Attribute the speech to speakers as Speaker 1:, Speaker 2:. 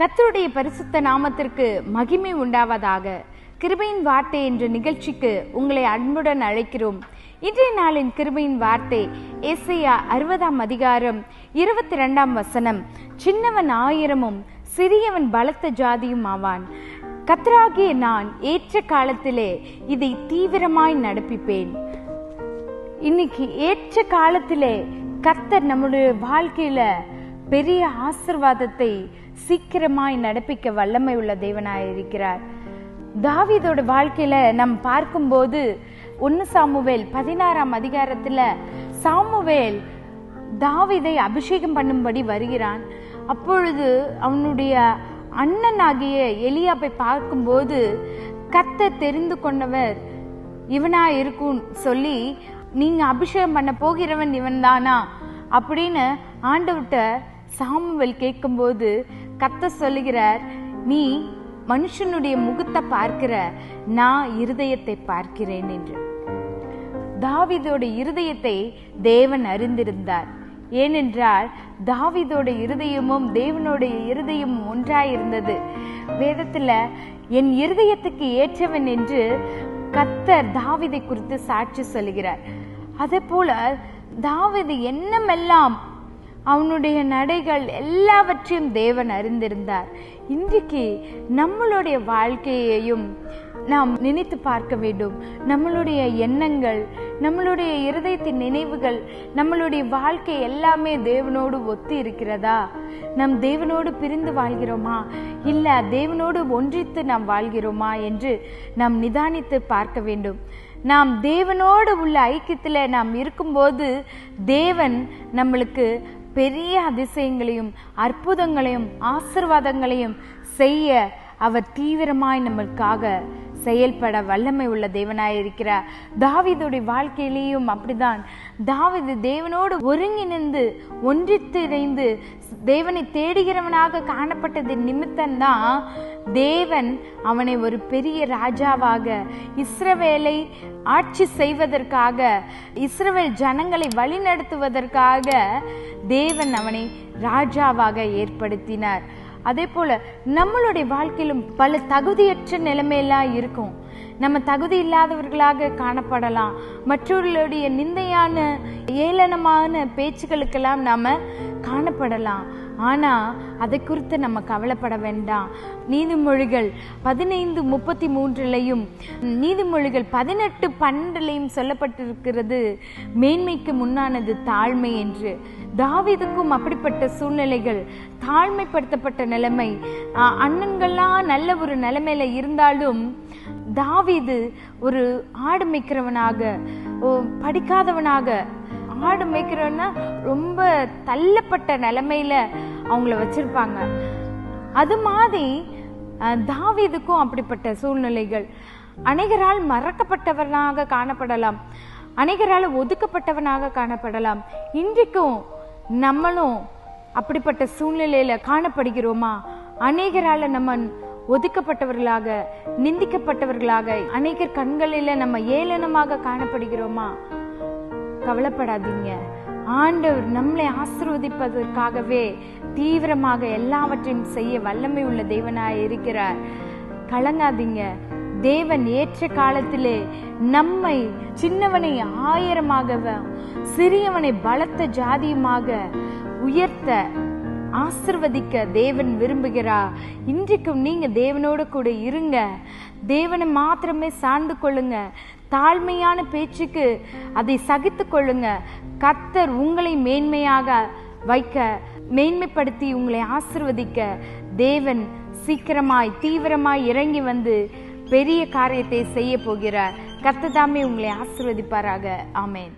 Speaker 1: கத்தருடைய பரிசுத்த நாமத்திற்கு மகிமை உண்டாவதாக. கிருபையின் வார்த்தை என்ற நிகழ்ச்சிக்கு உங்களை அன்புடன் அழைக்கிறோம். இன்றைய நாளின் கிருபையின் வார்த்தை ஏசையா அறுபதாம் அதிகாரம் இருபத்தி ரெண்டாம் வசனம். சின்னவன் ஆயிரமும் சிறியவன் பலத்த ஜாதியும் ஆவான். கத்ராகிய நான் ஏற்ற காலத்திலே இதை தீவிரமாய் நடப்பிப்பேன். இன்னைக்கு ஏற்ற காலத்திலே கத்தர் நம்முடைய வாழ்க்கையில பெரிய ஆசிர்வாதத்தை சீக்கிரமாய் நடப்பிக்க வல்லமை உள்ள தேவனாய் இருக்கிறார். தாவிதோட வாழ்க்கையில நம் பார்க்கும்போது ஒன்னு சாமுவேல் பதினாறாம் அதிகாரத்துல சாமுவேல் தாவிதை அபிஷேகம் பண்ணும்படி வருகிறான். அப்பொழுது அவனுடைய அண்ணனாகிய எலியாப்பை பார்க்கும்போது கத்த தெரிந்து கொண்டவர் இவனா இருக்கும் சொல்லி நீங்க அபிஷேகம் பண்ண போகிறவன் இவன் தானா அப்படின்னு ஆண்டவர்கிட்ட சாமுவேல் கேட்கும்போது கத்த சொல்லுகிறார் நீ மனுஷனுடைய முகத்தை பார்க்கிற நான் இருதயத்தை பார்க்கிறேன் என்று. தாவிதோட இருதயத்தை தேவன் அறிந்திருந்தார். ஏனென்றால் தாவிதோட இருதயமும் தேவனுடைய இருதயமும் ஒன்றாயிருந்தது. வேதத்துல என் இருதயத்துக்கு ஏற்றவன் என்று கத்தர் தாவிதை குறித்து சாட்சி சொல்கிறார் அதே போல தாவிது என்னமெல்லாம் அவனுடைய நடைகள் எல்லாவற்றையும் தேவன் அறிந்திருந்தார். இன்றைக்கு நம்மளுடைய வாழ்க்கையையும் நாம் நினைத்து பார்க்க வேண்டும். நம்மளுடைய எண்ணங்கள் நம்மளுடைய இருதயத்தின் நினைவுகள் நம்மளுடைய வாழ்க்கை எல்லாமே தேவனோடு ஒத்து இருக்கிறதா? நம் தேவனோடு பிரிந்து வாழ்கிறோமா? இல்ல தேவனோடு ஒன்றித்து நாம் வாழ்கிறோமா என்று நாம் நிதானித்து பார்க்க வேண்டும். நாம் தேவனோடு உள்ள ஐக்கியத்தில் நாம் இருக்கும்போது தேவன் நம்மளுக்கு பெரிய அதிசயங்களையும் அற்புதங்களையும் ஆசிர்வாதங்களையும் செய்ய அவர் தீவிரமாய் நம்மளுக்காக செயல்பட வல்லமை உள்ள தேவனாய் இருக்கிறார். தாவிதுடைய வாழ்க்கையிலேயும் அப்படிதான். தாவிது தேவனோடு ஒருங்கிணைந்து ஒன்றித்திணைந்து தேவனை தேடுகிறவனாக காணப்பட்டது நிமித்தம்தான் தேவன் அவனை ஒரு பெரிய ராஜாவாக இஸ்ரவேலை ஆட்சி செய்வதற்காக இஸ்ரவேல் ஜனங்களை வழிநடத்துவதற்காக தேவன் அவனை ராஜாவாக ஏற்படுத்தினார். அதே போல நம்மளுடைய வாழ்க்கையிலும் பல தகுதியற்ற நிலைமையெல்லாம் இருக்கும். நம்ம தகுதி இல்லாதவர்களாக காணப்படலாம். மற்றவர்களுடைய நிந்தையான ஏளனமான பேச்சுக்களுக்கெல்லாம் நாம காணப்படலாம். ஆனால் அதை குறித்து நம்ம கவலைப்பட வேண்டாம். நீதிமொழிகள் பதினைந்து முப்பத்தி மூன்றுலையும் நீதிமொழிகள் பதினெட்டு பன்னெண்டுலையும் சொல்லப்பட்டிருக்கிறது மேன்மைக்கு முன்னானது தாழ்மை என்று. தாவிதுக்கும் அப்படிப்பட்ட சூழ்நிலைகள் தாழ்மைப்படுத்தப்பட்ட நிலைமை. அண்ணன்கள்லாம் நல்ல ஒரு நிலைமையில இருந்தாலும் தாவிது ஒரு ஆடு மேய்க்கிறவனாக படிக்காதவனாக ஆடு மேய்க்கிறோன்னா ரொம்ப தள்ளப்பட்ட நிலைமையில அவங்கள வச்சிருப்பாங்க. அது மாதிரி தாவீதுக்கும் அப்படிப்பட்ட சூழ்நிலைகள். அநேகரால் மறக்கப்பட்டவனாக காணப்படலாம். அநேகரால் ஒதுக்கப்பட்டவனாக காணப்படலாம். இன்றைக்கும் நம்மளும் அப்படிப்பட்ட சூழ்நிலையில காணப்படுகிறோமா? அநேகரால நம்ம ஒதுக்கப்பட்டவர்களாக நிந்திக்கப்பட்டவர்களாக அநேகர் கண்களில நம்ம ஏளனமாக காணப்படுகிறோமா? கவலைப்படாதீங்க. ஆண்டவர் நம்மளை ஆசிர்வதிப்பதற்காகவே தீவிரமாக எல்லாவற்றையும் செய்ய வல்லமை உள்ள தேவனாய் இருக்கிறார். கலங்காதீங்க. தேவன் ஏற்ற காலத்திலே நம்மை சின்னவனை ஆயிரமாகவும் சிறியவனை பலத்த ஜாதியுமாக உயர்த்த ஆசிர்வதிக்க தேவன் விரும்புகிறார். இன்றைக்கும் நீங்க தேவனோட கூட இருங்க. தேவனை மாத்திரமே சார்ந்து கொள்ளுங்க. தாழ்மையான பேச்சுக்கு அதை சகித்து கொள்ளுங்க. கத்தர் உங்களை மேன்மையாக வைக்க மேன்மைப்படுத்தி உங்களை ஆசிர்வதிக்க. தேவன் சீக்கிரமாய் தீவிரமாய் இறங்கி வந்து பெரிய காரியத்தை செய்ய போகிறார். கத்ததாமே உங்களை ஆசிர்வதிப்பாராக. ஆமேன்.